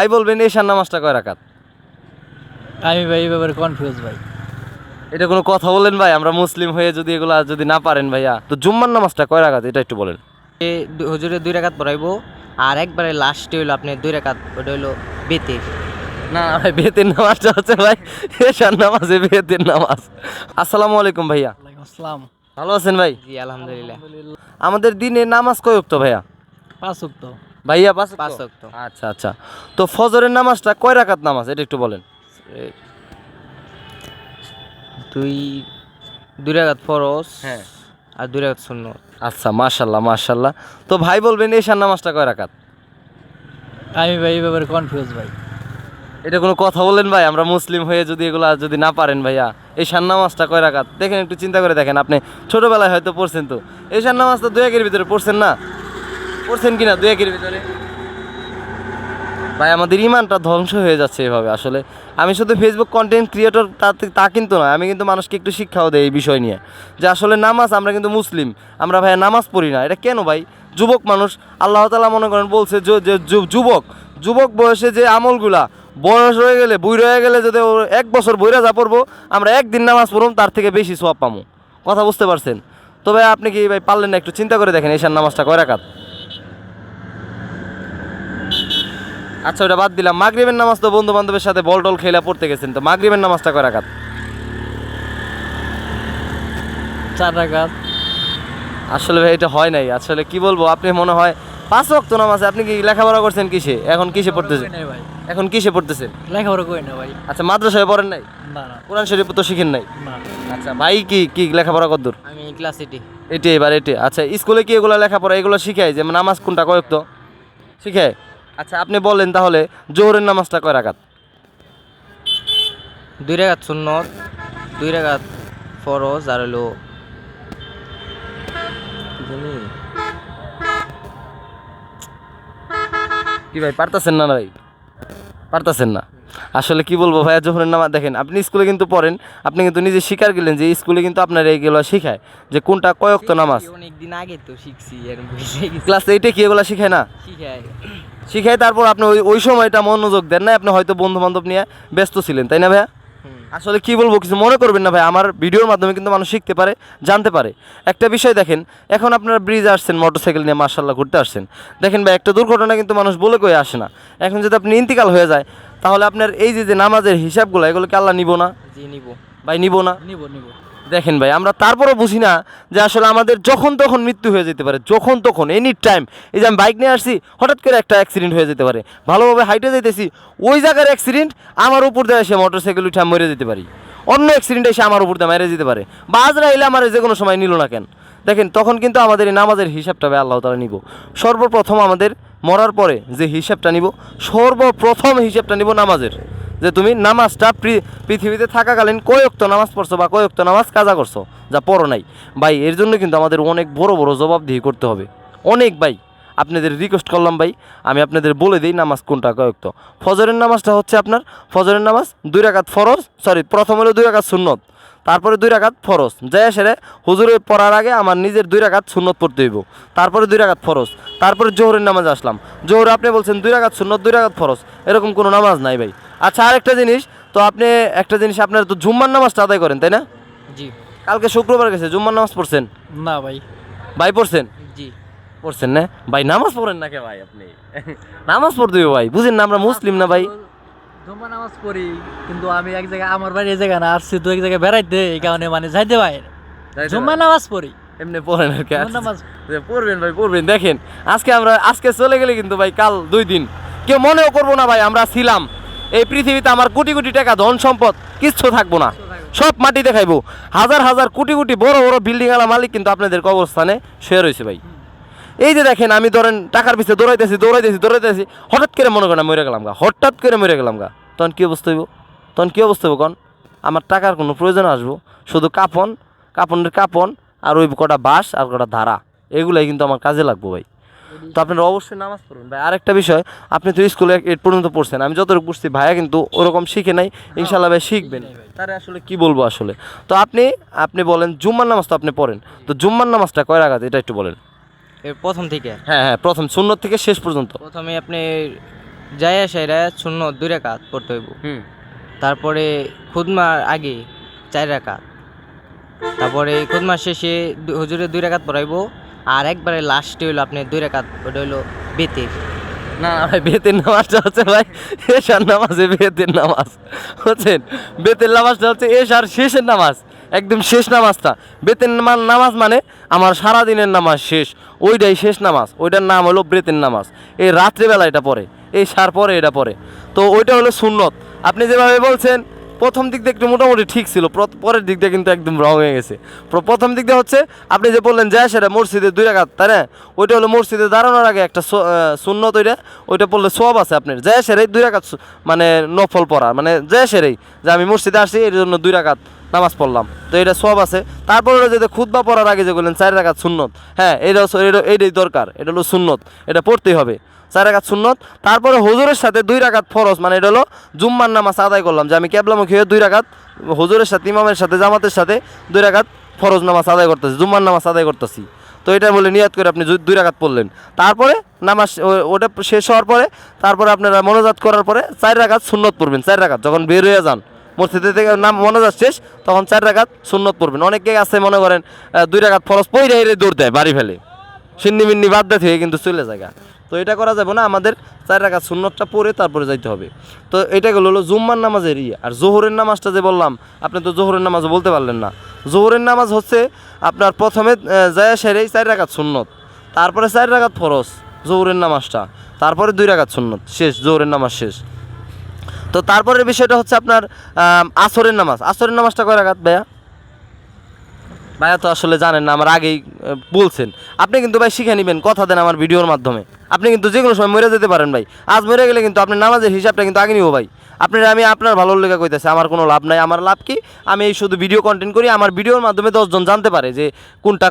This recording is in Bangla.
ভাই বলবেন এশার নামাজটা কয় রাকাত? আমি ভাই এই ব্যাপারে কনফিউজ ভাই। এটা কোনো কথা বলেন ভাই? আমরা মুসলিম হয়ে যদি এগুলা যদি না পারেন ভাইয়া। তো জুম্মার নামাজটা কয় রাকাত? এটা একটু বলেন। এ দু- হুজুরে দুই রেখাত পড়াইবো আর একবারে লাস্টে হইল আপনি দুই রেখাত ওটা হইল বেতে। না ভাই বেতের নামাজটা হচ্ছে ভাই এশার নামাজে বেতের নামাজ। আসসালামু আলাইকুম ভাইয়া। ওয়ালাইকুম আসসালাম। ভালো আছেন ভাই? জি আলহামদুলিল্লাহ। আমাদের দিনে নামাজ কয় উক্ত ভাইয়া? পাঁচ উক্ত। ভাইয়া পাঁচ পাঁচ ওয়াক্ত? আচ্ছা আচ্ছা। তো ফজরের নামাজটা কয় রাকাত নামাজ? এটা একটু বলেন। দুই দুই রেখাত ফরস হ্যাঁ। আর দুই রেখাত শূন্য আচ্ছা মাশাল্লাহ মাশাল্লাহ তো ভাই বলবেন এশার নামাজটা কয় রাকাত? আমি ভাই এই ব্যাপারে কনফিউজ ভাই। এটা কোনো কথা বলেন ভাই? আমরা মুসলিম হয়ে যদি এগুলা যদি না পারেন ভাইয়া এই শান নামাজটা কয় রাখাত দেখেন একটু চিন্তা করে দেখেন আপনি। ছোটবেলায় হয়তো পড়ছেন তো। এই শান নামাজটা দু একের ভিতরে পড়ছেন না? পড়ছেন কি না দু একের ভিতরে? ভাই, আমাদের ইমানটা ধ্বংস হয়ে যাচ্ছে এভাবে আসলে। আমি শুধু ফেসবুক কন্টেন্ট ক্রিয়েটর তা তা কিন্তু নয়, আমি কিন্তু মানুষকে একটু শিক্ষাও দেই এই বিষয় নিয়ে। যে আসলে নামাজ আমরা কিন্তু মুসলিম, আমরা ভাইয়া নামাজ পড়ি না। এটা কেন ভাই? যুবক মানুষ, আল্লাহ তালা মনে করেন বলছে যে- যুবক যুবক বয়সে যে আমলগুলা, বয়স হয়ে গেলে বুই রয়ে গেলে যদি এক বছর বইরা যা পড়ব, আমরা একদিন নামাজ পড়ুম, তার থেকে বেশি সোয়াব পামো। কথা বুঝতে পারছেন? তবে আপনি কি ভাই পারলেন না একটু চিন্তা করে দেখেন এশার নামাজটা কয় রাকাত? আচ্ছা ওটা বাদ দিলাম। মাগরিবের নামাজ তো বন্ধু বান্ধবের সাথে বল টল খেলা পড়তে গেছেন তো। মাগরিবের নামাজটা কয় রাকাত? চার রাখাত আসলে ভাই এটা হয় নাই। আসলে কি বলব আপনি মনে হয় পাঁচ ওয়াক্ত নামাজ আপনি কি লেখাপড়া করছেন কিসে? এখন কিসে পড়তেছেন? এখন কিসে পড়তেছেন? লেখাপড়া করি না ভাই। আচ্ছা মাদ্রাসায় পড়েন নাই? না কোরআন শরীফ তো শিখেন নাই? না। আচ্ছা ভাই কি কি লেখাপড়া কদ্দূর? আমি ক্লাস এইটি। এটি এবার এটি আচ্ছা স্কুলে কি এগুলো লেখাপড়া এগুলো শিখায়? যে নামাজ কোনটা কয়েক তো শিখায়? আচ্ছা আপনি বলেন তাহলে জোহরের নামাজটা কয় রাকাত? দুই রেখাত শূন্য দুই রেখাত ফরজ আর হইল কি ভাই পারতাছেন না ভাই? পারতাছেন না? আসলে কি বলব ভাইয়া জোহরের নামাজ দেখেন আপনি স্কুলে কিন্তু পড়েন আপনি কিন্তু নিজে শিকার গেলেন যে স্কুলে কিন্তু আপনার এইগুলো শেখায় যে কোনটা কয়েক তো নামাজ? অনেক দিন আগে তো শিখছি ক্লাস এইটে কি এগুলো শিখায় না? শিখাই তারপর আপনি ওই ওই সময়টা মনোযোগ দেন না আপনি হয়তো বন্ধু বান্ধব নিয়ে ব্যস্ত ছিলেন তাই না ভাইয়া? আসলে কি বলব কিছু মনে করবেন না ভাই আমার ভিডিওর মাধ্যমে কিন্তু মানুষ শিখতে পারে জানতে পারে। একটা বিষয় দেখেন এখন আপনারা ব্রিজ আসছেন মোটরসাইকেল নিয়ে মার্শাল্লাহ ঘুরতে আসছেন। দেখেন ভাই একটা দুর্ঘটনা কিন্তু মানুষ বলে কয়ে আসে না। এখন যদি আপনি ইন্তিকাল হয়ে যায় তাহলে আপনার এই যে যে নামাজের হিসাবগুলো এগুলো কি আল্লাহ নিব না? জি নিব। ভাই নিব না? নিব নিব। দেখেন ভাই, আমরা তারপরও বুঝি না যে আসলে আমাদের যখন তখন মৃত্যু হয়ে যেতে পারে, যখন তখন এনি টাইম এই যে আমি বাইক নিয়ে আসছি, হঠাৎ করে একটা অ্যাক্সিডেন্ট হয়ে যেতে পারে। ভালোভাবে হাইটে যেতেছি ওই জায়গার অ্যাক্সিডেন্ট আমার উপর দিয়ে এসে মোটর সাইকেল উঠে মরে যেতে পারি। অন্য অ্যাক্সিডেন্ট এসে আমার উপর দিয়ে মেরে যেতে পারে। বা আজরা এলে আমার যে কোনো সময় নিল না কেন? দেখেন, তখন কিন্তু আমাদের এই নামাজের হিসাবটা আল্লাহ তালা নিব। সর্বপ্রথম আমাদের মরার পরে যে হিসাবটা নিব, সর্বপ্রথম হিসাবটা নিব নামাজের। যে তুমি নামাজটা পৃথিবীতে থাকাকালীন কয়েকত নামাজ পড়ছো বা কয়েকত নামাজ কাজা করছ, যা পড়ো নাই। ভাই, এর জন্য কিন্তু আমাদের অনেক বড় বড় জবাবদিহি করতে হবে। অনেক, ভাই। আপনাদের রিকোয়েস্ট করলাম, ভাই। আমি আপনাদের বলে দিই নামাজ কোনটা কয়েকত ফজরের নামাজটা হচ্ছে আপনার, ফজরের নামাজ দুই রাকাত ফরজ সরি প্রথম হলো দুই রাকাত সুন্নত। তারপরে দুই রাকাত ফরজ। যায় সেরে হুজুরে পড়ার আগে আমার নিজের দুই রাকাত সুন্নত পড়তে হইব। তারপরে দুই রাকাত ফরজ। তারপরে জোহরের নামাজ আসলাম। জোহরে আপনি বলছেন দুই রাকাত সুন্নত দুই রাকাত ফরজ। এরকম কোনো নামাজ নাই ভাই। আচ্ছা আরেকটা জিনিস তো আপনি একটা জিনিস আপনার তো জুম্মার নামাজটা আদায় করেন তাই না? জি। কালকে শুক্রবার গেছে জুম্মার নামাজ পড়ছেন? না ভাই। ভাই পড়ছেন? জি। পড়ছেন না? ভাই নামাজ পড়েন না কে ভাই আপনি? নামাজ পড়তে ভাই বুঝেন না আমরা মুসলিম না ভাই। জমা নামাজ পড়ি কিন্তু আমি এক জায়গায় আমার বাড়ি এই জায়গায় না আসছি তো এক জায়গায় বেড়াইতে এই কারণে মানে যাইতে ভাই জমা নামাজ পড়ি। এমনি পড়েন আর কি নামাজ পড়বেন ভাই পড়বেন। দেখেন আজকে আমরা আজকে চলে গেলে কিন্তু ভাই কাল দুই দিন। কেউ মনেও করব না ভাই আমরা ছিলাম। এই পৃথিবীতে আমার কোটি কোটি টাকা ধন সম্পদ কিচ্ছু থাকব না। সব মাটি দেখাইবো। হাজার হাজার কোটি কোটি বড় বড় বিল্ডিং আলা মালিক কিন্তু আপনাদের কবরস্থানে শুয়ে রয়েছে ভাই। এই যে দেখেন আমি ধরেন টাকার পিছিয়ে দৌড়াইতেছি দৌড়াইতেছি দৌড়াইতেছি হঠাৎ করে মনে করেন মরে গেলাম গা হঠাৎ করে মরে গেলাম গা। তখন কী অবস্থা হইব? তখন কী অবস্থা হইব কন? আমার টাকার কোনো প্রয়োজন আসব। শুধু কাপন কাপনের কাপন আর ওই কটা বাঁশ আর কটা ধারা। এগুলাই কিন্তু আমার কাজে লাগবো ভাই। তো আপনারা অবশ্যই নামাজ পড়ুন। ভাই আরেকটা বিষয় আপনি তো স্কুলে এইট পর্যন্ত পড়ছেন। আমি যতটুকু পড়ছি ভাইয়া কিন্তু ওরকম শিখে নাই। ইনশাল্লাহ ভাই শিখবেন। তারে আসলে কি বলব আসলে? তো আপনি আপনি বলেন জুম্মার নামাজ তো আপনি পড়েন। তো জুম্মার নামাজটা কয় রাখাত এটা একটু বলেন। প্রথম থেকে? হ্যাঁ হ্যাঁ প্রথম। শূন্য থেকে শেষ পর্যন্ত। প্রথমে আপনি যাই সাইরা শূন্য দুই রেখাত পড়তে হইব। তারপরে খুদমার আগে চার রেখাত তারপরে খুদমার শেষে হুজুরে দুই রেখাত পড়াইবো আর একবারে লাস্টে হইল আপনি দুই রেখাত ওটা হইল বেতের। না ভাই বেতের নামাজটা হচ্ছে ভাই এশার নামাজে বেতের নামাজ বুঝছেন? বেতের নামাজটা হচ্ছে এশার শেষের নামাজ একদম শেষ নামাজটা। বেতের নামা- নামাজ মানে আমার সারা দিনের নামাজ শেষ ওইটাই শেষ নামাজ ওইটার নাম হলো বেতের নামাজ। এই রাত্রেবেলা এটা পড়ে। এই সার পরে, এটা পড়ে তো ওইটা হলো সুন্নত। আপনি যেভাবে বলছেন, প্রথম দিক দিয়ে একটু মোটামুটি ঠিক ছিল পরের দিক দিয়ে কিন্তু একদম রং হয়ে গেছে। প্রথম দিক দিয়ে হচ্ছে, আপনি যে বললেন যায় সেটা মসজিদে দুই রাখাত তাই না? ওইটা হলো মসজিদে দাঁড়ানোর আগে একটা সুন্নত ওইটা ওইটা পড়লে সব আছে আপনার। যায় সেরাই দুই রাখাত মানে নফল পড়া মানে যায় সেরাই যে আমি মসজিদে আসছি, এর জন্য দুই রাখাত নামাজ পড়লাম। তো এটা সব আছে। তারপরে যদি খুতবা পড়ার আগে যে বললেন চার রাখাত সুন্নত। হ্যাঁ এটা হচ্ছে- এটা এইটাই দরকার, এটা হলো সুন্নত, এটা পড়তেই হবে। চার রাকাত সুন্নত। তারপরে হুজুরের সাথে দুই রাকাত ফরজ মানে এটা হলো জুম্মার নামাজ আদায় করলাম যে আমি ক্যাবলামুখী হয়ে দুই রাকাত হজুরের সাথে, ইমামের সাথে, জামাতের সাথে দুই রাকাত ফরজ নামাজ আদায় করতেছি, জুম্মার নামাজ আদায় করতেছি। তো এটা বলে নিয়াত করে আপনি দুই রাকাত পড়লেন। তারপরে নামাজ ওটা শেষ হওয়ার পরে, তারপরে আপনারা মনোজাত করার পরে চার রাকাত সুন্নত পড়বেন, চার রাকাত। যখন বের হয়ে যান, মসজিদে থেকে নাম, মনোজাত শেষ, তখন চার রাকাত সুন্নত পড়বেন। অনেকে আছে মনে করেন দুই রাকাত ফরজ পইরে দৌড় দেয় বাড়ি ফেলে। সিন্নি মিন্নি বাদ দিয়ে কিন্তু চলে যায়। তো এটা করা যাবে না, আমাদের চার রাখা সুন্নতটা পরে তারপরে যাইতে হবে। তো এটা গেলো হলো জুম্মার নামাজের ইয়ে। আর জোহরের নামাজটা যে বললাম, আপনি তো জোহরের নামাজ বলতে পারলেন না। জোহরের নামাজ হচ্ছে আপনার প্রথমে যায় সেরেই চার রাখাত সুন্নত, তারপরে চার রাখাত ফরজ জোহরের নামাজটা, তারপরে দুই রাখাত সুন্নত, শেষ, জোহরের নামাজ শেষ। তো তারপরের বিষয়টা হচ্ছে আপনার আসরের নামাজ। আসরের নামাজটা কয় রাখাত ভাইয়া? ভাইয়া তো আসলে জানেন না, আমার আগেই বলছেন। আপনি কিন্তু ভাই শিখে নেবেন, কথা দেন আমার ভিডিওর মাধ্যমে। আপনি কিন্তু যে কোনো সময় মরে যেতে পারেন ভাই। আজ মরে গেলে কিন্তু আপনি নামাজের হিসাবটা কিন্তু আগে নিব ভাই। আপনার, আমি আপনার ভালো লেখা কইতেছি, আমার কোনো লাভ নাই, আমার লাভ কি? আমি এই শুধু ভিডিও কন্টেন্ট করি, আমার ভিডিওর মাধ্যমে দশজন জানতে পারে যে কোনটা